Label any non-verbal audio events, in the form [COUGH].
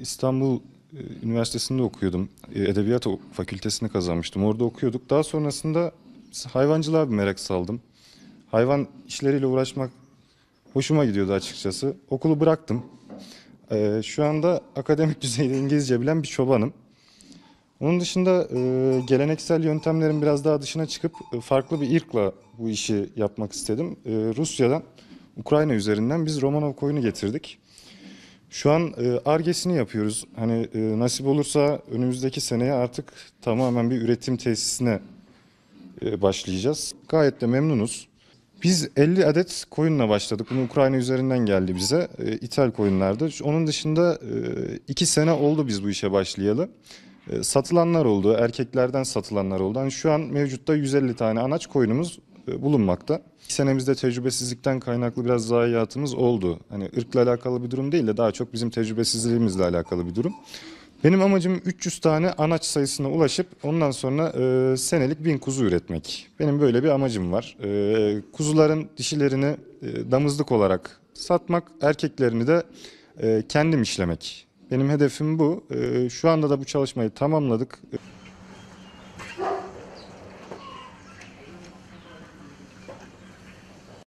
İstanbul e, Üniversitesi'nde okuyordum. E, Edebiyat fakültesini kazanmıştım. Orada okuyorduk. Daha sonrasında hayvancılığa bir merak saldım. Hayvan işleriyle uğraşmak hoşuma gidiyordu açıkçası. Okulu bıraktım. E, Şu anda akademik [LAUGHS] düzeyde İngilizce bilen bir çobanım. Onun dışında geleneksel yöntemlerin biraz daha dışına çıkıp farklı bir ırkla bu işi yapmak istedim. Rusya'dan, Ukrayna üzerinden biz Romanov koyunu getirdik. Şu an e, argesini yapıyoruz. Hani e, nasip olursa önümüzdeki seneye artık tamamen bir üretim tesisine e, başlayacağız. Gayet de memnunuz. Biz 50 adet koyunla başladık. Bunu Ukrayna üzerinden geldi bize. E, İthal koyunlardı. Onun dışında 2 sene oldu biz bu işe başlayalı. E, Satılanlar oldu, erkeklerden satılanlar oldu. Hani şu an mevcutta 150 tane anaç koyunumuz e, bulunmakta. İki senemizde tecrübesizlikten kaynaklı biraz zayiatımız oldu. Hani ırkla alakalı bir durum değil de daha çok bizim tecrübesizliğimizle alakalı bir durum. Benim amacım 300 tane anaç sayısına ulaşıp ondan sonra e, senelik 1000 kuzu üretmek. Benim böyle bir amacım var. E, kuzuların dişilerini e, damızlık olarak satmak, erkeklerini de e, kendim işlemek. Benim hedefim bu. E, şu anda da bu çalışmayı tamamladık.